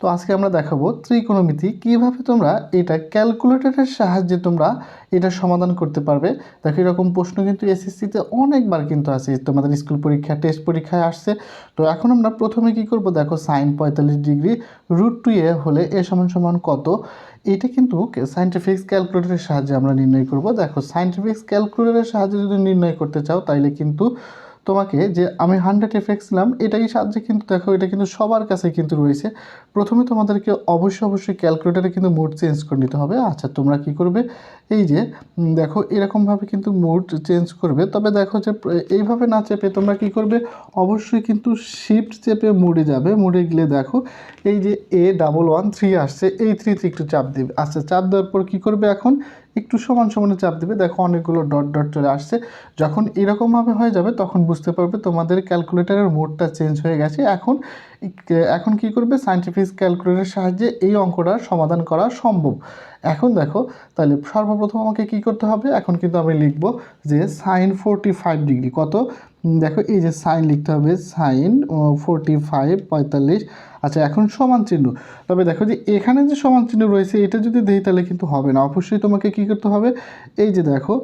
তো আজকে আমরা দেখাবো ত্রিকোণমিতি। কীভাবে তোমরা এটা ক্যালকুলেটরের সাহায্যে তোমরা এটা সমাধান করতে পারবে? দেখো, এরকম প্রশ্ন কিন্তু এসএসসিতে অনেকবার কিন্তু আছে। তোমাদের স্কুল পরীক্ষা, টেস্ট পরীক্ষায় আসছে। তো এখন আমরা প্রথমে কি করব? দেখো সাইন পঁয়তাল্লিশ ডিগ্রি রুট টু এ হলে এ সমান সমান কত? এটা কিন্তু সাইন্টিফিক ক্যালকুলেটরের সাহায্যে আমরা নির্ণয় করব। দেখো সাইন্টিফিক্স ক্যালকুলেটরের সাহায্যে যদি নির্ণয় করতে চাও, তাইলে কিন্তু তোমাকে যে আমি হান্ড্রেড এফেক্স নিলাম, এটাই সাহায্যে কিন্তু দেখো, এটা কিন্তু সবার কাছে কিন্তু রয়েছে। প্রথমে তোমাদেরকে অবশ্যই অবশ্যই ক্যালকুলেটারে কিন্তু মুড চেঞ্জ করে নিতে হবে। আচ্ছা তোমরা কি করবে? এই যে দেখো, এরকমভাবে কিন্তু মুড চেঞ্জ করবে। তবে দেখো যে, এইভাবে না চেপে তোমরা কি করবে? অবশ্যই কিন্তু শিফট চেপে মুডে যাবে। মুডে গেলে দেখো, এই যে এ ডাবল ওয়ান থ্রি আসছে। এই থ্রিতে একটু চাপ দেবে। আচ্ছা চাপ দেওয়ার পর কী করবে এখন? একটু সমান সমানে চাপ দেবে। দেখো অনেকগুলো ডট ডট চলে আসছে। যখন এরকমভাবে হয়ে যাবে, তখন বুঝতে পারবে তোমাদের ক্যালকুলেটারের মোডটা চেঞ্জ হয়ে গেছে। এখন এখন কি করবে? সায়েন্টিফিক ক্যালকুলেটরের সাহায্যে এই অঙ্কটার সমাধান করা সম্ভব। এখন দেখো, তাহলে সর্বপ্রথম আমাকে কি করতে হবে? এখন কিন্তু আমি লিখব যে সাইন ফোরটি ফাইভ ডিগ্রি কত দেখো, এই যে সাইন লিখতে হবে সাইন ফোরটি ফাইভ পঁয়তাল্লিশ। আচ্ছা এখন সমান চিহ্ন। তবে দেখো যে এখানে যে সমান চিহ্ন রয়েছে, এটা যদি দেই তাহলে কিন্তু হবে না। অবশ্যই তোমাকে কি করতে হবে? এই যে দেখো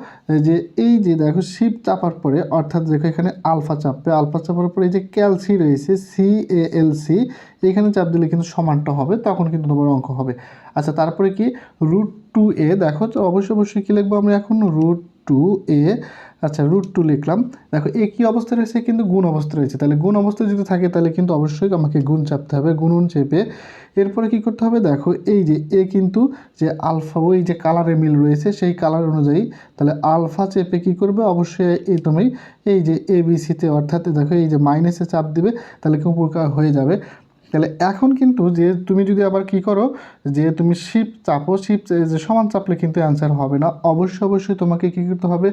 যে, এই যে দেখো শিপ চাপার পরে, অর্থাৎ দেখো এখানে আলফা চাপবে। আলফা চাপার পরে এই যে ক্যালসি রয়েছে সি এ এল সি এখানে চাপ দিলে কিন্তু সমানটা হবে, তখন কিন্তু তোমার অঙ্ক হবে। আচ্ছা তারপরে কি? রুট টু এ দেখো অবশ্যই অবশ্যই কী লিখব আমরা এখন? রুট টু এ আচ্ছা রুট টু লিখলাম। দেখো, এ কী অবস্থা রয়েছে? কিন্তু গুণ অবস্থা রয়েছে। তাহলে গুণ অবস্থা যদি থাকে, তাহলে কিন্তু অবশ্যই আমাকে গুণ চাপতে হবে, গুণুন চেপে। এরপরে কি করতে হবে? দেখো, এই যে এ কিন্তু যে আলফা, ওই যে কালারে মিল রয়েছে, সেই কালার অনুযায়ী তাহলে আলফা চেপে কি করবে? অবশ্যই এই তুমি, এই যে এ বি সিতে অর্থাৎ, দেখো, এই যে মাইনাসে চাপ দিবে, তাহলে উপকার হয়ে যাবে? তাহলে এখন কিন্তু যে তুমি যদি আবার কি করো, যে তুমি শিপ চাপো শিপ যে সমান চাপলে কিন্তু অ্যান্সার হবে না। অবশ্যই অবশ্যই তোমাকে কী করতে হবে?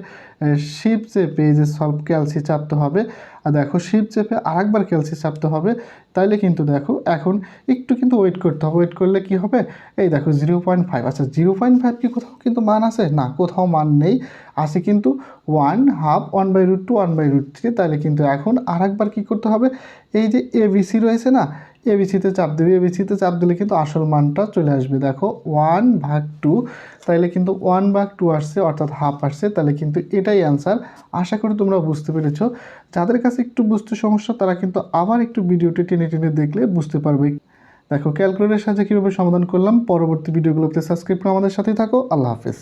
শিপ চেপে যে সব ক্যালসি চাপতে হবে। আর দেখো শিপ চেপে আরেকবার ক্যালসি চাপতে হবে। তাইলে কিন্তু দেখো এখন একটু কিন্তু ওয়েট করতে হবে। ওয়েট করলে কি হবে? এই দেখো জিরো পয়েন্ট ফাইভ আচ্ছা জিরো পয়েন্ট ফাইভ কি কোথাও কিন্তু মান আছে? না, কোথাও মান নেই। আছে কিন্তু one half one by root two one by root three তাহলে কিন্তু এখন আরেকবার কি করতে হবে? এই যে এবিসি রয়েছে না এবিসিতে চাপ দেবে এবিসিতে চাপ দিলে কিন্তু আসল মানটা চলে আসবে। দেখো ওয়ান ভাগ টু তাইলে কিন্তু ওয়ান ভাগ টু আসছে, অর্থাৎ হাফ আসছে তাহলে কিন্তু এটাই অ্যান্সার আশা করি তোমরা বুঝতে পেরেছ। যাদের কাছে একটু বুঝতে সমস্যা, তারা কিন্তু আবার একটু ভিডিওটি টেনে টেনে দেখলে বুঝতে পারবে। দেখো ক্যালকুলেটারের সাহায্যে কীভাবে সমাধান করলাম, পরবর্তী ভিডিওগুলোতে সাবস্ক্রাইব করে আমাদের সাথেই থাকো। আল্লাহ হাফেজ।